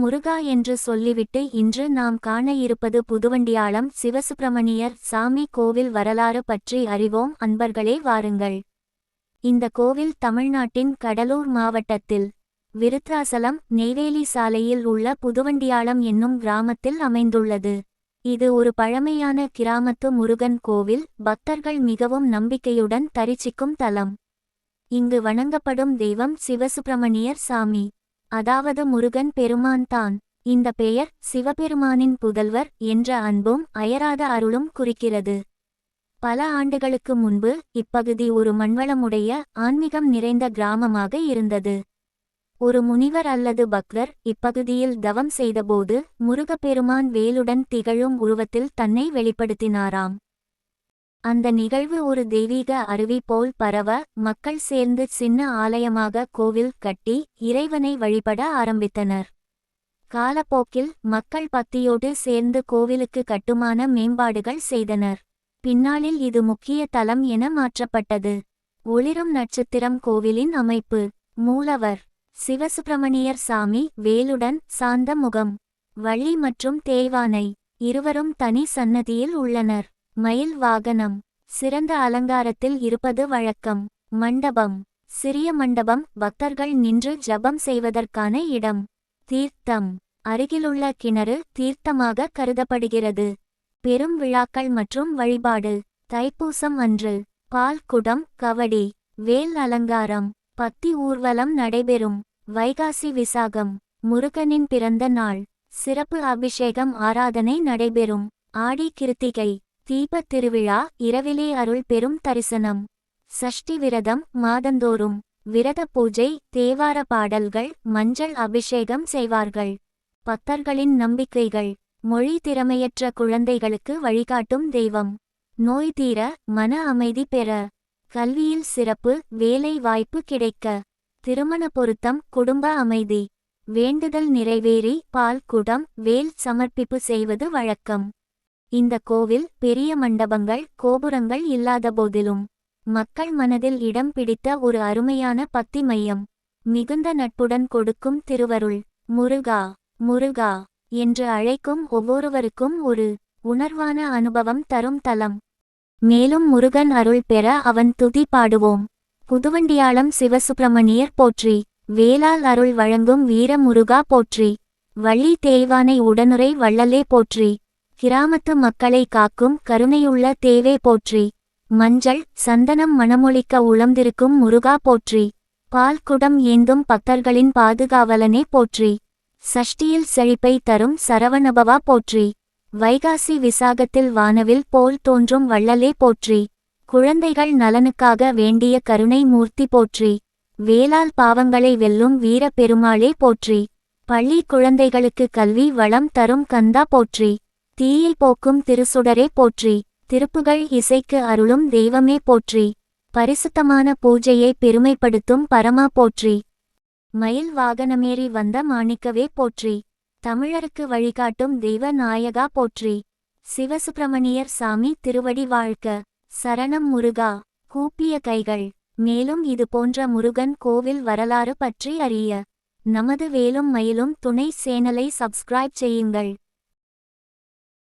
முருகா என்று சொல்லிவிட்டு இன்று நாம் காண இருப்பது புதுவண்டியாளம் சிவசுப்பிரமணியர் சாமி கோவில் வரலாறு பற்றி அறிவோம். அன்பர்களே வாருங்கள். இந்த கோவில் தமிழ்நாட்டின் கடலூர் மாவட்டத்தில் விருத்ராசலம் நெய்வேலி சாலையில் உள்ள புதுவண்டியாளம் என்னும் கிராமத்தில் அமைந்துள்ளது. இது ஒரு பழமையான கிராமத்து முருகன் கோவில். பக்தர்கள் மிகவும் நம்பிக்கையுடன் தரிசிக்கும் தலம். இங்கு வணங்கப்படும் தெய்வம் சிவசுப்பிரமணியர் சாமி. அதாவது முருகன் பெருமான் தான். இந்த பெயர் சிவபெருமானின் புதல்வர் என்ற அன்பும் அயராத அருளும் குறிக்கிறது. பல ஆண்டுகளுக்கு முன்பு இப்பகுதி ஒரு மண்வளமுடைய ஆன்மீகம் நிறைந்த கிராமமாக இருந்தது. ஒரு முனிவர் அல்லது பக்தர் இப்பகுதியில் தவம் செய்தபோது முருகப்பெருமான் வேலுடன் திகழும் உருவத்தில் தன்னை வெளிப்படுத்தினாராம். அந்த நிகழ்வு ஒரு தெய்வீக அருவி போல் பரவ மக்கள் சேர்ந்து சின்ன ஆலயமாக கோவில் கட்டி இறைவனை வழிபட ஆரம்பித்தனர். காலப்போக்கில் மக்கள் பக்தியோடு சேர்ந்து கோவிலுக்கு கட்டுமான மேம்பாடுகள் செய்தனர். பின்னாளில் இது முக்கிய தலம் என மாற்றப்பட்டது. ஒளிரும் நட்சத்திரம் கோவிலின் அமைப்பு. மூலவர். சிவசுப்பிரமணியர் சாமி வேலுடன் சாந்த முகம். வள்ளி மற்றும் தேய்வானை. இருவரும் தனி சன்னதியில் உள்ளனர். மயில் வாகனம். சிறந்த அலங்காரத்தில் இருப்பது வழக்கம். மண்டபம். சிறிய மண்டபம். பக்தர்கள் நின்று ஜபம் செய்வதற்கான இடம். தீர்த்தம். அருகிலுள்ள கிணறு தீர்த்தமாக கருதப்படுகிறது. பெரும் விழாக்கள் மற்றும் வழிபாடு. தைப்பூசம் அன்று. பால் குடம் கவடி வேல் அலங்காரம். பத்தி ஊர்வலம் நடைபெறும். வைகாசி விசாகம். முருகனின் பிறந்த நாள். சிறப்பு அபிஷேகம் ஆராதனை நடைபெறும். ஆடி கிருத்திகை. தீபத் திருவிழா இரவிலே அருள் பெரும் தரிசனம். சஷ்டி விரதம் மாதந்தோறும். விரத பூஜை தேவார பாடல்கள் மஞ்சள் அபிஷேகம் செய்வார்கள். பக்தர்களின் நம்பிக்கைகள். மொழி திறமையற்ற குழந்தைகளுக்கு வழிகாட்டும் தெய்வம். நோய் தீர மன அமைதி பெற. கல்வியில் சிறப்பு வேலை வாய்ப்பு கிடைக்க. திருமண பொருத்தம் குடும்ப அமைதி. வேண்டுதல் நிறைவேறி பால் குடம் வேல் சமர்ப்பிப்பு செய்வது வழக்கம். இந்த கோவில் பெரிய மண்டபங்கள் கோபுரங்கள் இல்லாதபோதிலும் மக்கள் மனதில் இடம் பிடித்த ஒரு அருமையான பக்தி மையம். மிகுந்த நட்புடன் கொடுக்கும் திருவருள் முருகா முருகா என்று அழைக்கும் ஒவ்வொருவருக்கும் ஒரு உணர்வான அனுபவம் தரும் தலம். மேலும் முருகன் அருள் பெற அவன் துதி பாடுவோம். புதுவண்டியாளம் சிவசுப்பிரமணியர் போற்றி வேளால் அருள் வழங்கும் வீர முருகா போற்றி வள்ளி தேய்வானை உடனுரை வள்ளலே போற்றி கிராமத்து மக்களை காக்கும் கருணையுள்ள தேவே போற்றி. மஞ்சள் சந்தனம் மணமொழிக்க உளம்திருக்கும் முருகா போற்றி. பால் குடம் ஏந்தும் பக்தர்களின் பாதுகாவலனே போற்றி. சஷ்டியில் செழிப்பை தரும் சரவணபவா போற்றி. வைகாசி விசாகத்தில் வானவில் போல் தோன்றும் வள்ளலே போற்றி. குழந்தைகள் நலனுக்காக வேண்டிய கருணை மூர்த்தி போற்றி. வேளால் பாவங்களை வெல்லும் வீர பெருமாளே போற்றி. பள்ளி குழந்தைகளுக்கு கல்வி வளம் தரும் கந்தா போற்றி. தீயில் போக்கும் திருசுடரே போற்றி திருப்புகள் இசைக்கு அருளும் தெய்வமே போற்றி பரிசுத்தமான பூஜையை பெருமைப்படுத்தும் பரமா போற்றி. மயில் வாகனமேறி வந்த மாணிக்கவே போற்றி தமிழருக்கு வழிகாட்டும் தெய்வ நாயகா போற்றி. சிவசுப்பிரமணியர் சாமி திருவடி வாழ்க்க சரணம் முருகா கூப்பிய கைகள் மேலும் இது போன்ற முருகன் கோவில் வரலாறு பற்றி அறிய நமது வேலும் மயிலும் துணை சேனலை சப்ஸ்கிரைப் செய்யுங்கள்.